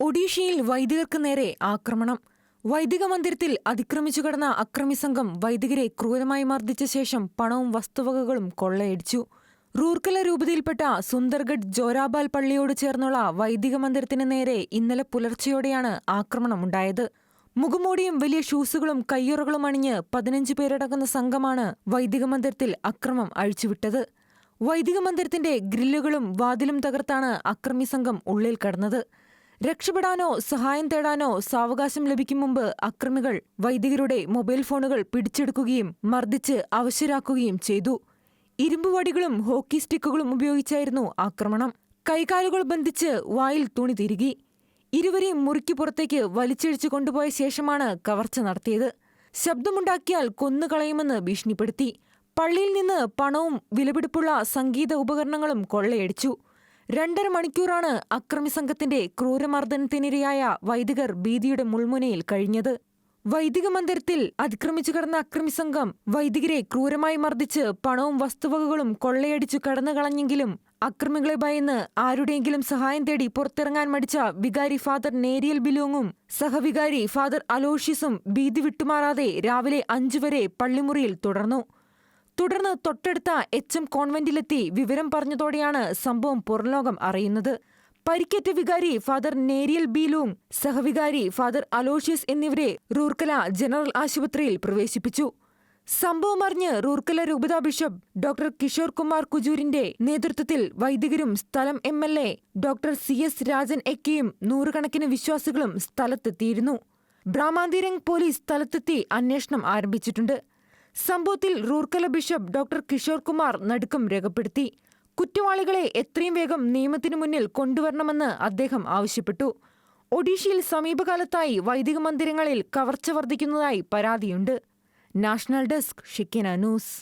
ഒഡീഷയിൽ വൈദികർക്ക് നേരെ ആക്രമണം. വൈദിക മന്ദിരത്തിൽ അതിക്രമിച്ചു കടന്ന അക്രമിസംഘം വൈദികരെ ക്രൂരമായി മർദ്ദിച്ച ശേഷം പണവും വസ്തുവകകളും കൊള്ളയടിച്ചു. റൂർക്കല രൂപതയിൽപ്പെട്ട സുന്ദർഗഡ് ജോരാബാൽ പള്ളിയോട് ചേർന്നുള്ള വൈദിക മന്ദിരത്തിന് നേരെ ഇന്നലെ പുലർച്ചെയോടെയാണ് ആക്രമണമുണ്ടായത്. മുഖമൂടിയും വലിയ ഷൂസുകളും കയ്യുറകളും അണിഞ്ഞ് പതിനഞ്ച് പേരടങ്ങുന്ന സംഘമാണ് വൈദിക മന്ദിരത്തിൽ അക്രമം അഴിച്ചുവിട്ടത്. വൈദിക മന്ദിരത്തിന്റെ ഗ്രില്ലുകളും വാതിലും തകർത്താണ് അക്രമി സംഘം ഉള്ളിൽ കടന്നത്. രക്ഷപ്പെടാനോ സഹായം തേടാനോ സാവകാശം ലഭിക്കും മുമ്പ് അക്രമികൾ വൈദികരുടെ മൊബൈൽ ഫോണുകൾ പിടിച്ചെടുക്കുകയും മർദ്ദിച്ച് അവശരാക്കുകയും ചെയ്തു. ഇരുമ്പുവടികളും ഹോക്കി സ്റ്റിക്കുകളും ഉപയോഗിച്ചായിരുന്നു ആക്രമണം. കൈകാലുകൾ ബന്ധിച്ച് വായിൽ തുണി തിരുകി. ഇരുവരെയും മുറിക്ക് പുറത്തേക്ക് വലിച്ചിഴിച്ചു കൊണ്ടുപോയ ശേഷമാണ് കവർച്ച നടത്തിയത്. ശബ്ദമുണ്ടാക്കിയാൽ കൊന്നുകളയുമെന്ന് ഭീഷണിപ്പെടുത്തി. പള്ളിയിൽ നിന്ന് പണവും വിലപിടിപ്പുള്ള സംഗീത ഉപകരണങ്ങളും കൊള്ളയടിച്ചു. രണ്ടര മണിക്കൂറാണ് അക്രമി സംഘത്തിന്റെ ക്രൂരമർദ്ദനത്തിനിരയായ വൈദികർ ഭീതിയുടെ മുൾമുനയിൽ കഴിഞ്ഞത്. വൈദിക മന്ദിരത്തിൽ അതിക്രമിച്ചു കടന്ന അക്രമി സംഘം വൈദികരെ ക്രൂരമായി മർദ്ദിച്ച് പണവും വസ്തുവകകളും കൊള്ളയടിച്ചു കടന്നു കളഞ്ഞെങ്കിലും അക്രമികളെ ഭയന്ന് ആരുടെയെങ്കിലും സഹായം തേടി പുറത്തിറങ്ങാൻ മടിച്ച വികാരി ഫാദർ നേരിയൽ ബിലോങ്ങും സഹവികാരി ഫാദർ അലോഷ്യസും ഭീതി വിട്ടുമാറാതെ രാവിലെ അഞ്ചു വരെ പള്ളിമുറിയിൽ തുടർന്നു. തുടർന്ന് തൊട്ടടുത്ത എച്ച് എം കോൺവെന്റിലെത്തി വിവരം പറഞ്ഞതോടെയാണ് സംഭവം പുറംലോകം അറിയുന്നത്. പരിക്കേറ്റ വികാരി ഫാദർ നേരിയൽ ബീലൂങ് സഹവികാരി ഫാദർ അലോഷ്യസ് എന്നിവരെ റൂർക്കല ജനറൽ ആശുപത്രിയിൽ പ്രവേശിപ്പിച്ചു. സംഭവം അറിഞ്ഞ് റൂർക്കല രൂപത ബിഷപ്പ് ഡോക്ടർ കിഷോർ കുമാർ കുജൂരിന്റെ നേതൃത്വത്തിൽ വൈദികരും സ്ഥലം M L A doctor C S Rajan എക്കെയും നൂറുകണക്കിന് വിശ്വാസികളും സ്ഥലത്തെത്തിയിരുന്നു. ബ്രാമാന്തിരംഗ് പോലീസ് സ്ഥലത്തെത്തി അന്വേഷണം ആരംഭിച്ചിട്ടുണ്ട്. സംഭവത്തിൽ റൂർക്കല ബിഷപ്പ് ഡോക്ടർ കിഷോർ കുമാർ നടുക്കം രേഖപ്പെടുത്തി. കുറ്റവാളികളെ എത്രയും വേഗം നിയമത്തിനു മുന്നിൽ കൊണ്ടുവരണമെന്ന് അദ്ദേഹം ആവശ്യപ്പെട്ടു. ഒഡീഷയിൽ സമീപകാലത്തായി വൈദിക മന്ദിരങ്ങളിൽ കവർച്ച വർദ്ധിക്കുന്നതായി പരാതിയുണ്ട്. National desk Shikhina news.